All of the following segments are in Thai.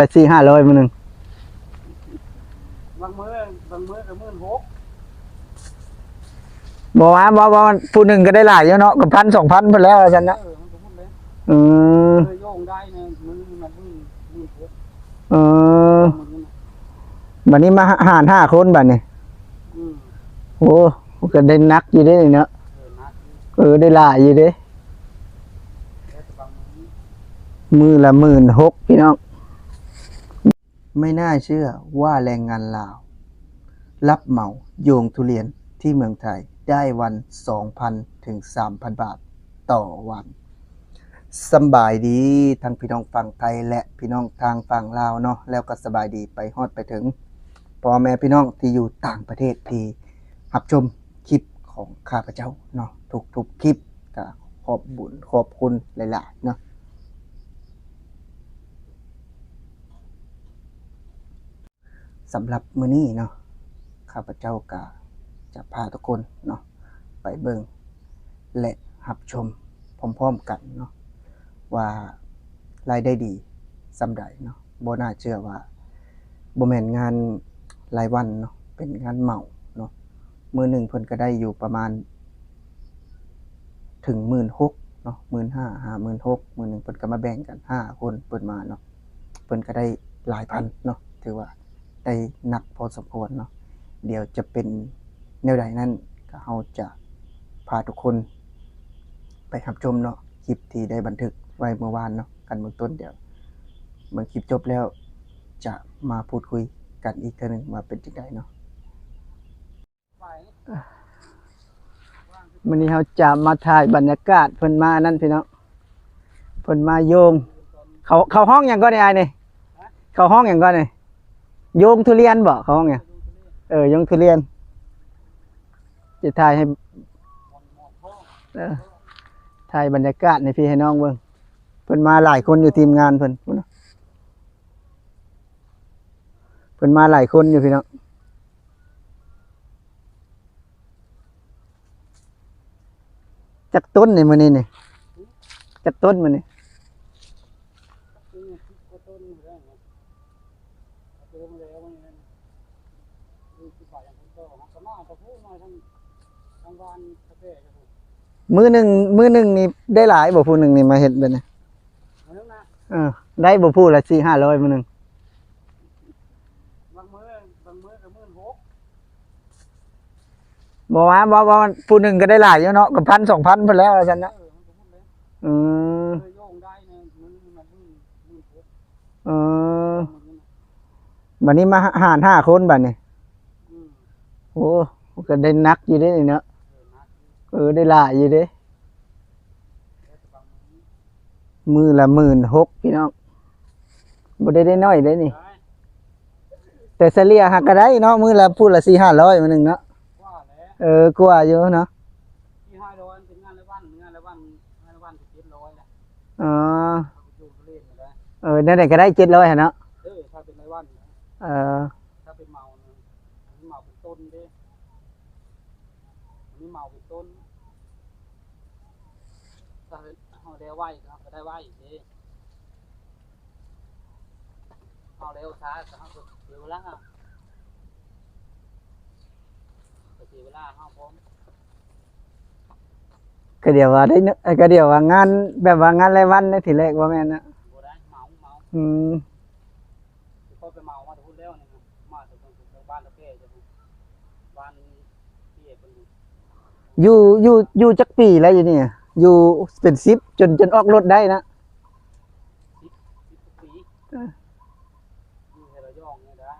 ไปสี่ห้าร้อยมื้อหนึงบางมื้อบางมื้อก็หมื่นหกบ่ว่าบ่บ่ผู้หนึ่งก็ได้หลายอยู่เนาะกับพันสองพันเพิ่นแล้วว่าซั่นนะเออมันก็พูดเลยอืมเคยโยงได้เนี่ยมือมันหมื่นหมื่นหกเออหมื่นนี่นะบัดนี้มาหารห้าคนบัดนี้อืมโอ้ก็ได้นักอยู่เด้เนาะเออนัดเออได้หลายอยู่เด้แล้วแต่บางมื้อมือละหมื่นหกพี่น้อง ไม่น่าเชื่อว่าแรงงานลาว รับเหมาโยงทุเรียนที่เมืองไทยได้วัน 2,000 ถึง 3,000 บาทต่อวันสบายดีทั้งพี่น้องฝั่งไทยและพี่น้องทางฝั่งลาวเนาะแล้วก็สบายดีไปฮอดไปถึงพ่อแม่พี่น้องที่อยู่ต่างประเทศที่รับชมคลิปของข้าพเจ้าเนาะทุกๆคลิปก็ขอบบุญขอบคุณหลายๆเนาะ สำหรับมือนี้เนาะข้าพเจ้าก็จะพาทุกคนเนาะไปเบิงและรับชมพร้อมๆกันเนาะว่ารายได้ดีสำใดเนาะบ่น่าเชื่อว่าบ่แมนงานรายวันเนาะเป็นงานเหมาเนาะมือหนึ่งเพิ่นก็ได้อยู่ประมาณ ถึง16,000เนาะ15,000 56,000มื้อหนึ่งเพิ่นก็มาแบ่งกันห้าคนเพิ่นมาเนาะเพิ่นก็ได้หลายพันเนาะถือว่า ได้หนักพอสมควรเนาะเดี๋ยวจะเป็นแนวใดนั่นก็เราจะพาทุกคน ไปรับชมเนาะคลิปที่ได้บันทึกไว้เมื่อวานเนาะกันเบื้องต้นเดี๋ยวเมื่อคลิปจบแล้วจะมาพูดคุยกันอีกเทีนึงว่าเป็นจังไดเนาะวันนี้เราจะมาถ่ายบรรยากาศเพิ่นมานั่นพี่น้องเพิ่นมาโยงเขาเขาห้องหยังก็ได้ไอ้นี่เขาห้องหยังก็ได้ โยงทุเรียนบ่เขาห้องหยังเออโยงทุเรียนจะถ่ายให้ถ่ายบรรยากาศในพี่ให้น้องเบิ่งเพิ่นมาหลายคนอยู่ทีมงานเพิ่นพุ่นเพิ่นมาหลายคนอยู่พี่น้องจักต้นนี่มื้อนี้นี่จักต้นมื้อนี่ เอาเติมแล้วมันนั่นดูสิบาทอย่างคนโตนะก็มาก็พูดมาทั้งทั้งวันกาแฟครับผมมื้อหนึงมื้อหนึงนี่ได้หลายบ่ผู้หนึงนี่มาเฮ็ดแบบนี้เอาแล้วนะเออได้บ่ผู้ละ4-500มื้อหนึงบางมื้อบางมื้อก็หมื่นหกบ่ว่าบ่บ่ผู้หนึงก็ได้หลายอยู่เนาะกับ1,000 2,000เพิ่นแล้วว่าซั่นเอนะอมันก็พูดเลยอืมเคยโยงได้เนี่ยมือมันหมื่นหมื่นหกเออหมื่นนี่นะ บัดนี้มาหารห้าคนบัดนี้อืมโอ้ก็ได้นักอยู่เด้นี่เนาะเออนักอยู่เออได้หลายอยู่เด้แล้วแต่บางมื้อมือละหมื่นหกพี่น้องบ่ได้ได้น้อยได้นี่ได้แต่เฉลี่ยหักก็ได้เนาะมือละพูดละสี่ห้าร้อยมื้อหนึงเนาะว่าแล้วเออกว่าอยู่เนาะที่ห้าร้อยเป็นงานละวันงานละวันงานละวันสิบเจ็ดร้อยแหละอ๋อเขาไปดูเขาเล่นมาแล้วเออนั่นแหละก็ได้เจ็ดร้อยเนาะ เออถ้าเป็นเมาเนี่ยอันนี้เมาเป็นต้นเด้อันนี้เมาเป็นต้นถ้าเอาได้ไหวครับก็ได้ไหวอีกเด้เอาเร็วช้าก็เอาเสียเวลาก็เสียเวลาเอาพร้อมก็เดี๋ยวว่าได้เนอะเอ้ยก็เดี๋ยวว่างานแบบว่างานรายวันในทีแรกว่าแม่นนะบ่ได้เมาเมาอืม เขาไปเมามาแต่พูดแล้วนี่นะมาแต่ตรงตรงบ้านตะแก่จะพูดบ้านพี่เอกเป็น อยู่อยู่อยู่อยู่จักปีแล้วอยู่นี่อยู่เป็นสิบจนจนออกรถได้นะสิบกว่าปีเอออยู่ให้เราย่องเนี่ยได้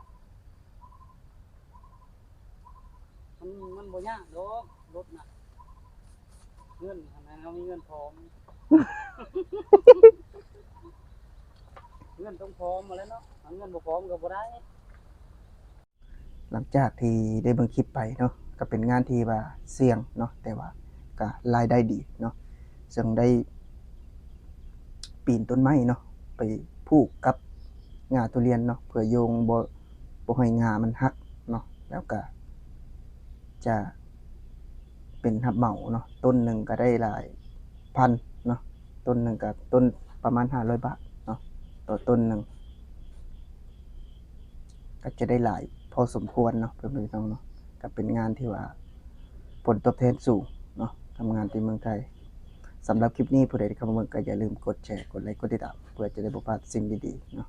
มันมันบ่ยากดอกรถน่ะเงินทำไมเรามีเงินพร้อมเงินต้องพร้อมมาแล้วเนาะเอาเงินบ่พร้อมก็บ่ได้ หลังจากที่ได้เบิ่งคลิปไปเนาะ ก็เป็นงานที่ว่าเสี่ยงเนาะแต่ว่าก็รายได้ดีเนาะซึ่งได้ปีนต้นไม้เนาะไปผูกกับงาทุเรียนเนาะเพื่อโยงบ่บ่ให้งามันหักเนาะแล้วก็จะเป็นหับเหมาเนาะต้นหนึ่งก็ได้หลายพันเนาะต้นหนึ่งก็ต้นประมาณ500บาทเนาะต่อต้นหนึ่งก็จะได้หลายพอสมควรเนาะเพื่อนพี่น้องเนาะ ก็เป็นงานที่ว่าผลตอบแทนสูงเนาะทำงานที่เมืองไทยสำหรับคลิปนี้ผู้ใดที่เข้ามาเมืองก็อย่าลืมกดแชร์ กดไลค์ กดติดตามเพื่อจะได้บพลาดสิ่งดีๆเนาะ